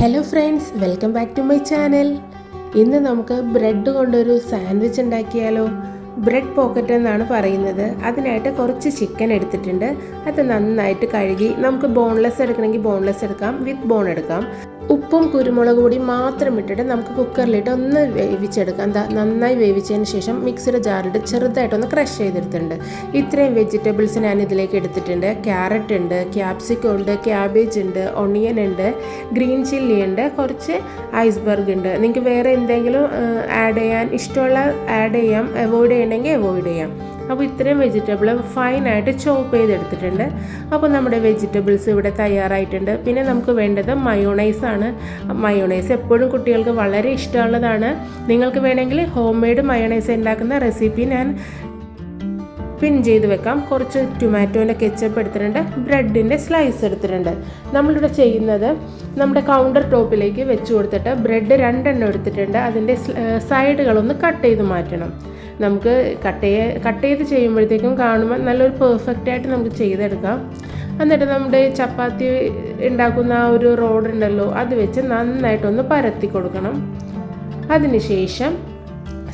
Hello friends welcome back to my channel ഇന്ന് നമുക്ക് bread കൊണ്ടൊരു സാൻഡ്വിച്ച് ഉണ്ടാക്കിയാലോ? ബ്രെഡ് പോക്കറ്റ് എന്നാണ് പറയുന്നത്. അതിനായിട്ട് കുറച്ച് ചിക്കൻ എടുത്തിട്ടുണ്ട്. അത് നന്നായിട്ട് കഴുകി നമുക്ക് ബോൺലെസ് എടുക്കണമെങ്കിൽ ബോൺലെസ് എടുക്കാം വിത്ത് ബോൺ എടുക്കാം. ഉപ്പും കുരുമുളക് പൊടിയും മാത്രം ഇട്ടിട്ട് നമുക്ക് കുക്കറിലിട്ട് ഒന്ന് വേവിച്ചെടുക്കാം. എന്താ നന്നായി വേവിച്ചതിന് ശേഷം മിക്സിയുടെ ജാറിട്ട് ചെറുതായിട്ടൊന്ന് ക്രഷ് ചെയ്തെടുത്തിട്ടുണ്ട്. ഇത്രയും വെജിറ്റബിൾസ് ഞാൻ ഇതിലേക്ക് എടുത്തിട്ടുണ്ട്. ക്യാരറ്റ് ഉണ്ട് ക്യാപ്സിക്കം ഉണ്ട് ക്യാബേജ് ഉണ്ട് ഒണിയൻ ഉണ്ട് ഗ്രീൻ ചില്ലി ഉണ്ട് കുറച്ച് ഐസ്ബർഗ് ഉണ്ട്. നിങ്ങൾക്ക് വേറെ എന്തെങ്കിലും ആഡ് ചെയ്യാൻ ഇഷ്ടമുള്ള ആഡ് ചെയ്യാം അവോയ്ഡ് ചെയ്യണമെങ്കിൽ അവോയ്ഡ് ചെയ്യാം. അപ്പോൾ ഇത്രയും വെജിറ്റബിൾ ഫൈനായിട്ട് ചോപ്പ് ചെയ്തെടുത്തിട്ടുണ്ട്. അപ്പോൾ നമ്മുടെ വെജിറ്റബിൾസ് ഇവിടെ തയ്യാറായിട്ടുണ്ട്. പിന്നെ നമുക്ക് വേണ്ടത് മയോണൈസ് ആണ്. മയോണൈസ് എപ്പോഴും കുട്ടികൾക്ക് വളരെ ഇഷ്ടമുള്ളതാണ്. നിങ്ങൾക്ക് വേണമെങ്കിൽ ഹോം മെയ്ഡ് മയോണൈസ് ഉണ്ടാക്കുന്ന റെസിപ്പി ഞാൻ പിൻ ചെയ്ത് വെക്കാം. കുറച്ച് ടൊമാറ്റോന്റെ കെച്ചപ്പ് എടുത്തിട്ടുണ്ട്. ബ്രെഡിന്റെ സ്ലൈസ് എടുത്തിട്ടുണ്ട്. നമ്മളിവിടെ ചെയ്യുന്നത് നമ്മുടെ കൗണ്ടർ ടോപ്പിലേക്ക് വെച്ച് കൊടുത്തിട്ട് ബ്രെഡ് രണ്ടെണ്ണം എടുത്തിട്ടുണ്ട്. അതിന്റെ സൈഡുകളൊന്ന് കട്ട് ചെയ്ത് മാറ്റണം. നമുക്ക് കട്ട് ചെയ്യ കട്ട് ചെയ്ത് ചെയ്യുമ്പോഴത്തേക്കും കാണുമ്പോൾ നല്ലൊരു പെർഫെക്റ്റ് ആയിട്ട് നമുക്ക് ചെയ്തെടുക്കാം. എന്നിട്ട് നമ്മുടെ ചപ്പാത്തി ഉണ്ടാക്കുന്ന ആ ഒരു റോഡ് ഉണ്ടല്ലോ അത് വെച്ച് നന്നായിട്ടൊന്ന് പരത്തി കൊടുക്കണം. അതിനുശേഷം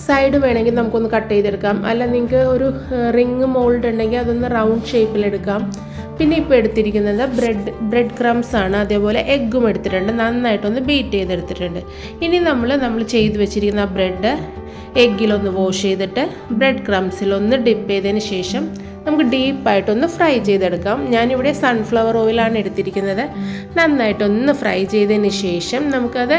സൈഡ് വേണമെങ്കിൽ നമുക്കൊന്ന് കട്ട് ചെയ്തെടുക്കാം. അല്ല നിങ്ങൾക്ക് ഒരു റിങ് മോൾഡ് ഉണ്ടെങ്കിൽ അതൊന്ന് റൗണ്ട് ഷേപ്പിലെടുക്കാം പിന്നെ ഇപ്പോൾ എടുത്തിരിക്കുന്നത് ബ്രെഡ് ബ്രെഡ് ക്രംസ് ആണ്. അതേപോലെ എഗ്ഗും എടുത്തിട്ടുണ്ട്. നന്നായിട്ടൊന്ന് ബീറ്റ് ചെയ്തെടുത്തിട്ടുണ്ട്. ഇനി നമ്മൾ നമ്മൾ ചെയ്ത് വെച്ചിരിക്കുന്ന ആ ബ്രെഡ് എഗ്ഗിലൊന്ന് വാഷ് ചെയ്തിട്ട് ബ്രെഡ് ക്രംസിലൊന്ന് ഡിപ്പ് ചെയ്തതിന് ശേഷം നമുക്ക് ഡീപ്പായിട്ടൊന്ന് ഫ്രൈ ചെയ്തെടുക്കാം. ഞാനിവിടെ സൺഫ്ലവർ ഓയിലാണ് എടുത്തിരിക്കുന്നത്. നന്നായിട്ടൊന്ന് ഫ്രൈ ചെയ്തതിന് ശേഷം നമുക്കത്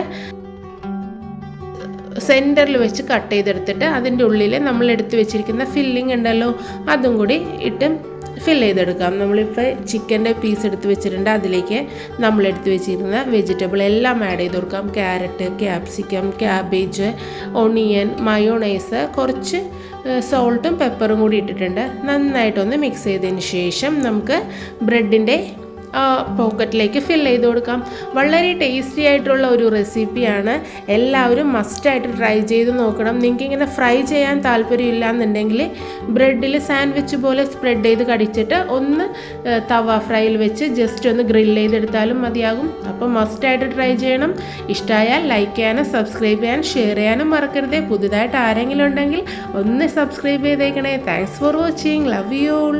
സെന്ററിൽ വെച്ച് കട്ട് ചെയ്തെടുത്തിട്ട് അതിന്റെ ഉള്ളിൽ നമ്മൾ എടുത്ത് വെച്ചിരിക്കുന്ന ഫില്ലിംഗ് ഉണ്ടല്ലോ അതും കൂടി ഇട്ട് ഫിൽ ചെയ്തെടുക്കാം. നമ്മളിപ്പോൾ ചിക്കന്റെ പീസ് എടുത്ത് വെച്ചിട്ടുണ്ട്. അതിലേക്ക് നമ്മൾ എടുത്ത് വെച്ചിരുന്ന വെജിറ്റബിൾ എല്ലാം ആഡ് ചെയ്ത് കൊടുക്കാം. Carrot capsicum cabbage onion mayonnaise കുറച്ച് സോൾട്ടും പെപ്പറും കൂടി ഇട്ടിട്ടുണ്ട്. നന്നായിട്ടൊന്ന് മിക്സ് ചെയ്തതിന് ശേഷം നമുക്ക് ബ്രെഡിന്റെ പോക്കറ്റിലേക്ക് ഫിൽ ചെയ്ത് കൊടുക്കാം. വളരെ ടേസ്റ്റി ആയിട്ടുള്ള ഒരു റെസിപ്പിയാണ് എല്ലാവരും മസ്റ്റായിട്ട് ട്രൈ ചെയ്ത് നോക്കണം. നിങ്ങൾക്ക് ഇങ്ങനെ ഫ്രൈ ചെയ്യാൻ താല്പര്യമില്ല എന്നുണ്ടെങ്കിൽ ബ്രെഡിൽ സാൻഡ്വിച്ച് പോലെ സ്പ്രെഡ് ചെയ്ത് കടിച്ചിട്ട് ഒന്ന് തവ ഫ്രൈയിൽ വെച്ച് ജസ്റ്റ് ഒന്ന് ഗ്രിൽ ചെയ്തെടുത്താലും മതിയാകും. അപ്പോൾ മസ്റ്റായിട്ട് ട്രൈ ചെയ്യണം. ഇഷ്ടമായാൽ ലൈക്ക് ചെയ്യാനും സബ്സ്ക്രൈബ് ചെയ്യാനും ഷെയർ ചെയ്യാനും മറക്കരുത്. പുതുതായിട്ട് ആരെങ്കിലും ഉണ്ടെങ്കിൽ ഒന്ന് സബ്സ്ക്രൈബ് ചെയ്തേക്കണേ. Thanks for watching love you all